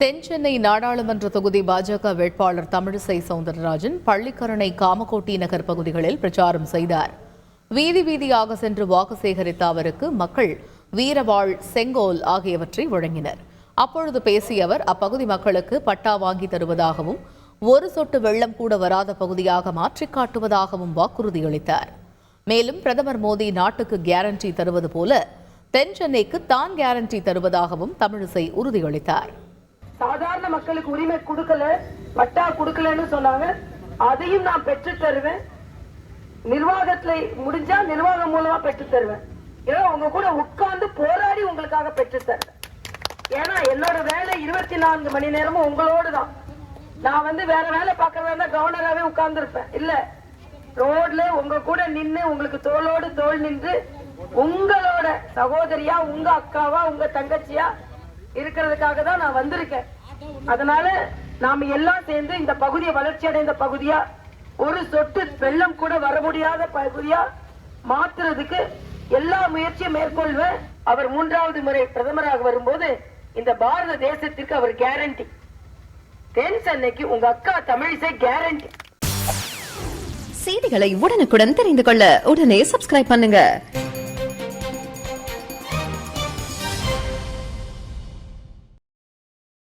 தென் சென்னை நாடாளுமன்ற தொகுதி பாஜக வேட்பாளர் தமிழிசை சவுந்தரராஜன் பள்ளிக்கரணை காமகோட்டி நகர் பகுதிகளில் பிரச்சாரம் செய்தார். வீதி வீதியாக சென்று வாக்கு சேகரித்த அவருக்கு மக்கள் வீரவாள் செங்கோல் ஆகியவற்றை வழங்கினர். அப்பொழுது பேசிய அவர் அப்பகுதி மக்களுக்கு பட்டா வாங்கி தருவதாகவும் ஒரு சொட்டு வெள்ளம் கூட வராத பகுதியாக மாற்றிக் காட்டுவதாகவும் வாக்குறுதியளித்தார். மேலும் பிரதமர் மோடி நாட்டுக்கு கேரண்டி தருவது போல தென் சென்னைக்கு தான் கேரண்டி தருவதாகவும் தமிழிசை உறுதியளித்தார். சாதாரண மக்களுக்கு உரிமை கொடுக்கல பட்டா கொடுக்கலன்னு சொன்னாங்க. அதையும் நான் பெற்று தருவேன். நிர்வாகத்துல முடிஞ்சா நிர்வாகம் மூலமா பெற்று தருவேன். ஏன்னா உங்க கூட உட்கார்ந்து போராடி உங்களுக்காக பெற்று தருவேன். ஏன்னா என்னோட வேலை இருபத்தி நான்கு மணி நேரமும் உங்களோடு தான். நான் வந்து வேற வேலை பாக்குறதா இருந்தா கவர்னராகவே உட்கார்ந்துருப்பேன். இல்ல ரோட்ல உங்க கூட நின்று உங்களுக்கு தோளோடு தோள் நின்று உங்களோட சகோதரியா உங்க அக்காவா உங்க தங்கச்சியா இருக்கிறதுக்காக தான் நான் வந்திருக்கேன். அதனால நாம எல்லாம் சேர்ந்து இந்த பகுதியை வளர்ச்சி அடைந்த பகுதியா ஒரு சொட்டு வெள்ளம் கூட வர முடியாத பகுதியா மாத்துறதுக்கு எல்லா முயற்சியும் மேற்கொள்வேன். அவர் மூன்றாவது முறை பிரதமராக வரும்போது இந்த பாரத தேசத்திற்கு அவர் கேரண்டி தென் சென்னைக்கு உங்க அக்கா தமிழிசை கேரண்டி செய்திகளை உடனுக்குடன் தெரிந்து கொள்ள உடனே சப்ஸ்கிரைப் பண்ணுங்க.